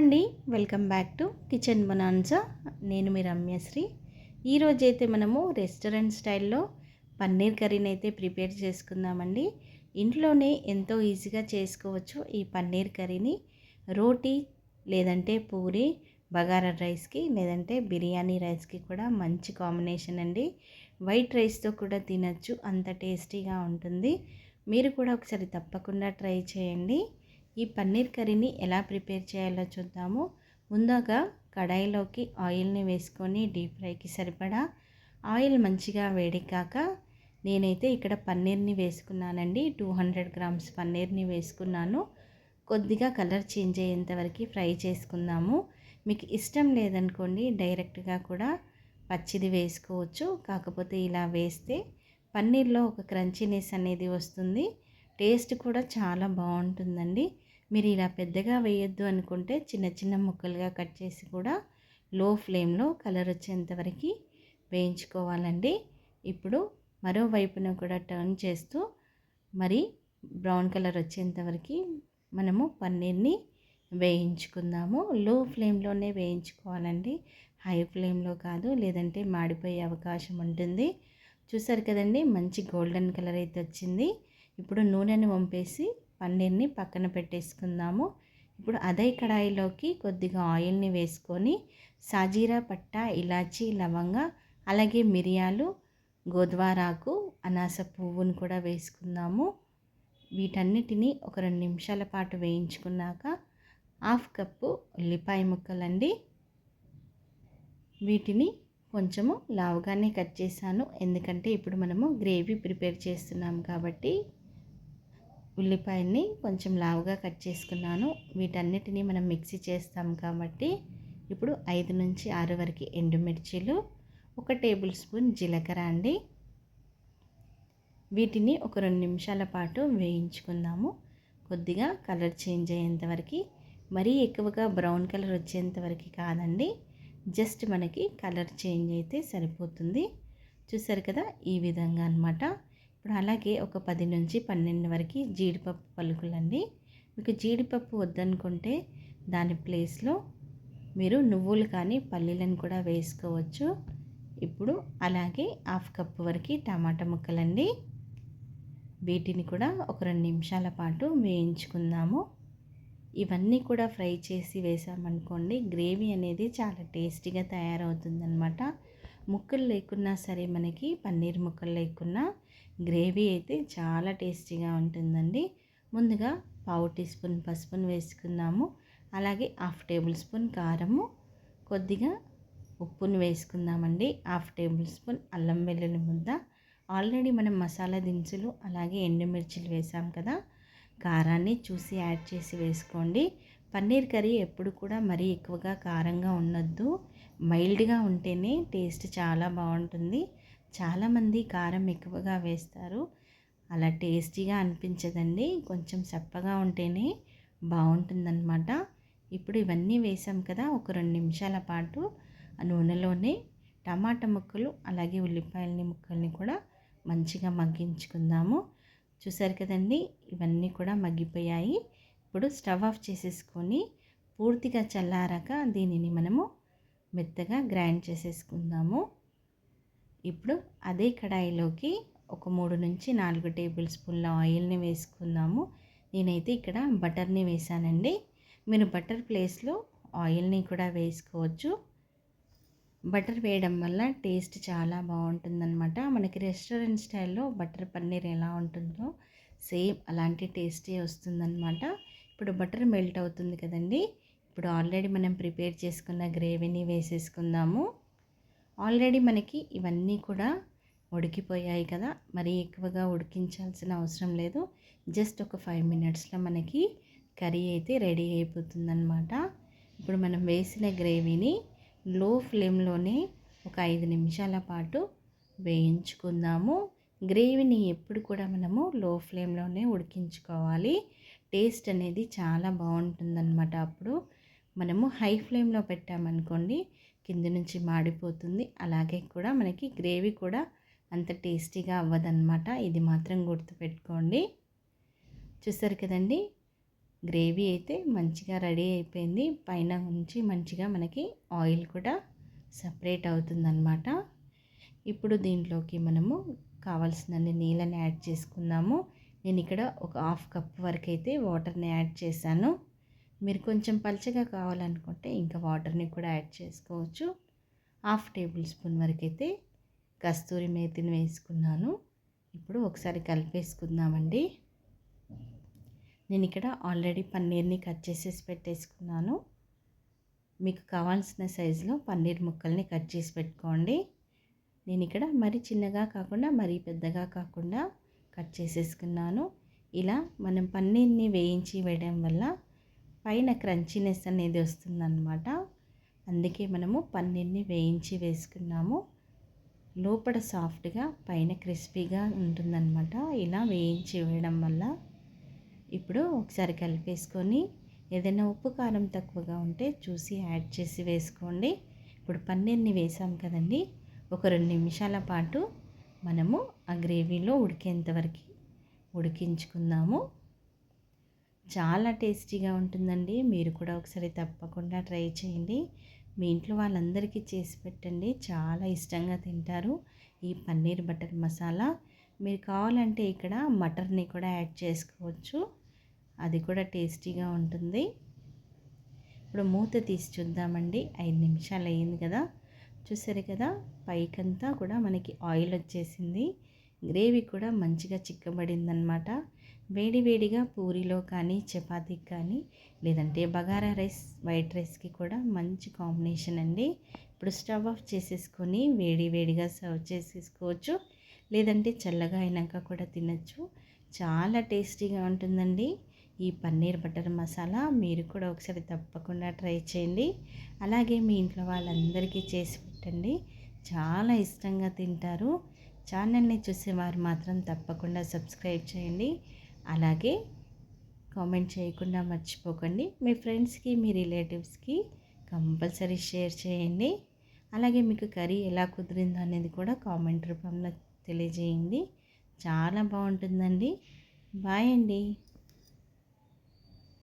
అండి. Welcome back to Kitchen Bonanza. నేను మీ రమ్యశ్రీ. ఈరోజైతే మనము రెస్టారెంట్ స్టైల్లో పన్నీర్ కర్రీని అయితే ప్రిపేర్ చేసుకుందామండి. ఇంట్లోనే ఎంతో ఈజీగా చేసుకోవచ్చు ఈ పన్నీర్ కర్రీని. రోటీ లేదంటే పూరి బగారా రైస్కి లేదంటే బిర్యానీ రైస్కి కూడా మంచి కాంబినేషన్ అండి. వైట్ రైస్తో కూడా తినచ్చు అంత టేస్టీగా ఉంటుంది. మీరు కూడా ఒకసారి తప్పకుండా ట్రై చేయండి. ఈ పన్నీర్ కర్రీని ఎలా ప్రిపేర్ చేయాలో చూద్దాము. ముందుగా కడాయిలోకి ఆయిల్ని వేసుకొని డీప్ ఫ్రైకి సరిపడా ఆయిల్ మంచిగా వేడికాక నేనైతే ఇక్కడ పన్నీర్ని వేసుకున్నానండి. టూ హండ్రెడ్ గ్రామ్స్ పన్నీర్ని వేసుకున్నాను. కొద్దిగా కలర్ చేంజ్ అయ్యేంతవరకు ఫ్రై చేసుకుందాము. మీకు ఇష్టం లేదనుకోండి డైరెక్ట్గా కూడా పచ్చిది వేసుకోవచ్చు. కాకపోతే ఇలా వేస్తే పన్నీర్లో ఒక క్రంచీనెస్ అనేది వస్తుంది. టేస్ట్ కూడా చాలా బాగుంటుందండి. మీరు ఇలా పెద్దగా వేయొద్దు అనుకుంటే చిన్న చిన్న ముక్కలుగా కట్ చేసి కూడా లో ఫ్లేమ్లో కలర్ వచ్చేంతవరకు వేయించుకోవాలండి. ఇప్పుడు మరోవైపున కూడా టర్న్ చేస్తూ మరి బ్రౌన్ కలర్ వచ్చేంతవరకు మనము పన్నీర్ని వేయించుకుందాము. లో ఫ్లేమ్లోనే వేయించుకోవాలండి. హై ఫ్లేమ్లో కాదు లేదంటే మాడిపోయే అవకాశం ఉంటుంది. చూసారు కదండి మంచి గోల్డెన్ కలర్ అయితే వచ్చింది. ఇప్పుడు నూనెని వంపేసి పన్నీర్ని పక్కన పెట్టేసుకుందాము. ఇప్పుడు అదే కడాయిలోకి కొద్దిగా ఆయిల్ని వేసుకొని సాజీరా పట్ట ఇలాచి లవంగ అలాగే మిరియాలు గోద్వారాకు అనాస పువ్వును కూడా వేసుకుందాము. వీటన్నిటిని ఒక రెండు నిమిషాల పాటు వేయించుకున్నాక హాఫ్ కప్పు ఉల్లిపాయ ముక్కలండి. వీటిని కొంచెము లావుగానే కట్ చేశాను. ఎందుకంటే ఇప్పుడు మనము గ్రేవీ ప్రిపేర్ చేస్తున్నాం కాబట్టి ఉల్లిపాయల్ని కొంచెం లావుగా కట్ చేసుకున్నాను. వీటన్నిటిని మనం మిక్సీ చేస్తాం కాబట్టి ఇప్పుడు ఐదు నుంచి ఆరు వరకు ఎండుమిర్చీలు ఒక టేబుల్ స్పూన్ జీలకర్ర అండి. వీటిని ఒక రెండు నిమిషాల పాటు వేయించుకుందాము. కొద్దిగా కలర్ చేంజ్ అయ్యేంత వరకు మరీ ఎక్కువగా బ్రౌన్ కలర్ వచ్చేంత వరకు కాదండి. జస్ట్ మనకి కలర్ చేంజ్ అయితే సరిపోతుంది. చూసారు కదా ఈ విధంగా అనమాట ఇప్పుడు అలాగే ఒక పది నుంచి పన్నెండు వరకు జీడిపప్పు పలుకులండి. మీకు జీడిపప్పు వద్దనుకుంటే దాని ప్లేస్లో మీరు నువ్వులు కానీ పల్లీలను కూడా వేసుకోవచ్చు. ఇప్పుడు అలాగే హాఫ్ కప్పు వరకు టమాటా ముక్కలండి. వీటిని కూడా ఒక రెండు నిమిషాల పాటు వేయించుకుందాము. ఇవన్నీ కూడా ఫ్రై చేసి వేసామనుకోండి గ్రేవీ అనేది చాలా టేస్టీగా తయారవుతుందన్నమాట. ముక్కలు లేకున్నా సరే మనకి పన్నీర్ ముక్కలు లేకున్నా గ్రేవీ అయితే చాలా టేస్టీగా ఉంటుందండి. ముందుగా పావు టీ స్పూన్ పసుపును వేసుకుందాము. అలాగే హాఫ్ టేబుల్ స్పూన్ కారము. కొద్దిగా ఉప్పును వేసుకుందామండి. హాఫ్ టేబుల్ స్పూన్ అల్లం వెల్లుల్లి ముద్ద. ఆల్రెడీ మనం మసాలా దినుసులు అలాగే ఎండుమిర్చిలు వేసాం కదా. కారాన్ని చూసి యాడ్ చేసి వేసుకోండి. పన్నీర్ కర్రీ ఎప్పుడు కూడా మరీ ఎక్కువగా కారంగా ఉండొద్దు. మైల్డ్గా ఉంటేనే టేస్ట్ చాలా బాగుంటుంది. చాలామంది కారం ఎక్కువగా వేస్తారు. అలా టేస్టీగా అనిపించదండి. కొంచెం చప్పగా ఉంటేనే బాగుంటుందన్నమాట. ఇప్పుడు ఇవన్నీ వేసాం కదా ఒక రెండు నిమిషాల పాటు ఆ నూనెలోనే టమాటా ముక్కలు అలాగే ఉల్లిపాయలని ముక్కల్ని కూడా మంచిగా మగ్గించుకుందాము. చూసారు కదండి ఇవన్నీ కూడా మగ్గిపోయాయి. ఇప్పుడు స్టవ్ ఆఫ్ చేసేసుకొని పూర్తిగా చల్లారాక దీనిని మనము మెత్తగా గ్రైండ్ చేసేసుకుందాము. ఇప్పుడు అదే కడాయిలోకి ఒక మూడు నుంచి నాలుగు టేబుల్ స్పూన్ల ఆయిల్ని వేసుకుందాము. నేనైతే ఇక్కడ బటర్ని వేసానండి. మీరు బటర్ ప్లేస్లో ఆయిల్ని కూడా వేసుకోవచ్చు. బటర్ వేయడం వల్ల టేస్ట్ చాలా బాగుంటుందన్నమాట. మనకి రెస్టారెంట్ స్టైల్లో బటర్ పన్నీర్ ఎలా ఉంటుందో సేమ్ అలాంటి టేస్టే వస్తుందన్నమాట. ఇప్పుడు బటర్ మెల్ట్ అవుతుంది కదండి. ఇప్పుడు ఆల్రెడీ మనం ప్రిపేర్ చేసుకున్న గ్రేవీని వేసేసుకుందాము. ఆల్రెడీ మనకి ఇవన్నీ కూడా ఉడికిపోయాయి కదా. మరీ ఎక్కువగా ఉడికించాల్సిన అవసరం లేదు. జస్ట్ ఒక ఫైవ్ మినిట్స్లో మనకి కర్రీ అయితే రెడీ అయిపోతుందన్నమాట. ఇప్పుడు మనం వేసిన గ్రేవీని లో ఫ్లేమ్లోనే ఒక ఐదు నిమిషాల పాటు వేయించుకుందాము. గ్రేవీని ఎప్పుడు కూడా మనము లో ఫ్లేమ్లోనే ఉడికించుకోవాలి. టేస్ట్ అనేది చాలా బాగుంటుందన్నమాట. అప్పుడు మనము హై ఫ్లేమ్లో పెట్టామనుకోండి కింద నుంచి మాడిపోతుంది. అలాగే కూడా మనకి గ్రేవీ కూడా అంత టేస్టీగా అవ్వదన్నమాట. ఇది మాత్రం గుర్తుపెట్టుకోండి. చూసారు కదండి? గ్రేవీ అయితే మంచిగా రెడీ అయిపోయింది. పైన నుంచి మంచిగా మనకి ఆయిల్ కూడా సపరేట్ అవుతుందన్నమాట. ఇప్పుడు దీంట్లోకి మనము కావాల్సినన్ని నీళ్ళని యాడ్ చేసుకుందాము నేను ఇక్కడ ఒక హాఫ్ కప్ వరకు అయితే వాటర్ని యాడ్ చేశాను. మీరు కొంచెం పలచగా కావాలనుకుంటే ఇంకా వాటర్ని కూడా యాడ్ చేసుకోవచ్చు. హాఫ్ టేబుల్ స్పూన్ వరకు అయితే కస్తూరి మేతిని వేసుకున్నాను. ఇప్పుడు ఒకసారి కలిపేసుకుందామండి. నేను ఇక్కడ ఆల్రెడీ పన్నీర్ని కట్ చేసేసి పెట్టేసుకున్నాను. మీకు కావాల్సిన సైజులో పన్నీర్ ముక్కల్ని కట్ చేసి పెట్టుకోండి. నేను ఇక్కడ మరి చిన్నగా కాకుండా మరీ పెద్దగా కాకుండా కట్ చేసేసుకున్నాను. ఇలా మనం పన్నీర్ని వేయించి వేయడం వల్ల పైన క్రంచీనెస్ అనేది వస్తుందన్నమాట. అందుకే మనము పన్నీర్ని వేయించి వేసుకున్నాము. లోపల సాఫ్ట్గా పైన క్రిస్పీగా ఉంటుందన్నమాట. ఇలా వేయించి వేయడం వల్ల ఇప్పుడు ఒకసారి కలిపేసుకొని ఏదైనా ఉప్పు కారం తక్కువగా ఉంటే చూసి యాడ్ చేసి వేసుకోండి. ఇప్పుడు పన్నీర్ని వేసాం కదండి ఒక రెండు నిమిషాల పాటు మనము ఆ గ్రేవీలో ఉడికేంత వరకు ఉడికించుకుందాము. చాలా టేస్టీగా ఉంటుందండి. మీరు కూడా ఒకసారి తప్పకుండా ట్రై చేయండి. మీ ఇంట్లో వాళ్ళందరికీ చేసి పెట్టండి. చాలా ఇష్టంగా తింటారు ఈ పన్నీర్ బటర్ మసాలా. మీరు కావాలంటే ఇక్కడ మటర్ని కూడా యాడ్ చేసుకోవచ్చు. అది కూడా టేస్టీగా ఉంటుంది. ఇప్పుడు మూత తీసి చూద్దామండి. ఐదు నిమిషాలు అయ్యింది కదా. చూసారు కదా పైకంతా కూడా మనకి ఆయిల్ వచ్చేసింది. గ్రేవీ కూడా మంచిగా చిక్కబడిందనమాట వేడి వేడిగా పూరిలో కానీ చపాతీకి కానీ లేదంటే బగారా రైస్ వైట్ రైస్కి కూడా మంచి కాంబినేషన్ అండి. ఇప్పుడు స్టవ్ ఆఫ్ చేసేసుకొని వేడి వేడిగా సర్వ్ చేసేసుకోవచ్చు. లేదంటే చల్లగా అయినాక కూడా తినచ్చు. చాలా టేస్టీగా ఉంటుందండి. ఈ పన్నీర్ బటర్ మసాలా మీరు కూడా ఒకసారి తప్పకుండా ట్రై చేయండి. అలాగే మీ ఇంట్లో వాళ్ళందరికీ చేసి పెట్టండి. చాలా ఇష్టంగా తింటారు. ఛానల్ని చూసేవారు మాత్రం తప్పకుండా సబ్స్క్రైబ్ చేయండి. అలాగే కామెంట్ చేయకుండా మర్చిపోకండి. మీ ఫ్రెండ్స్కి మీ రిలేటివ్స్కి కంపల్సరీ షేర్ చేయండి. అలాగే మీకు కర్రీ ఎలా కుదిరిందో అనేది కూడా కామెంట్ రూపంలో తెలియజేయండి. చాలా బాగుంటుందండి. బాయ్ అండి.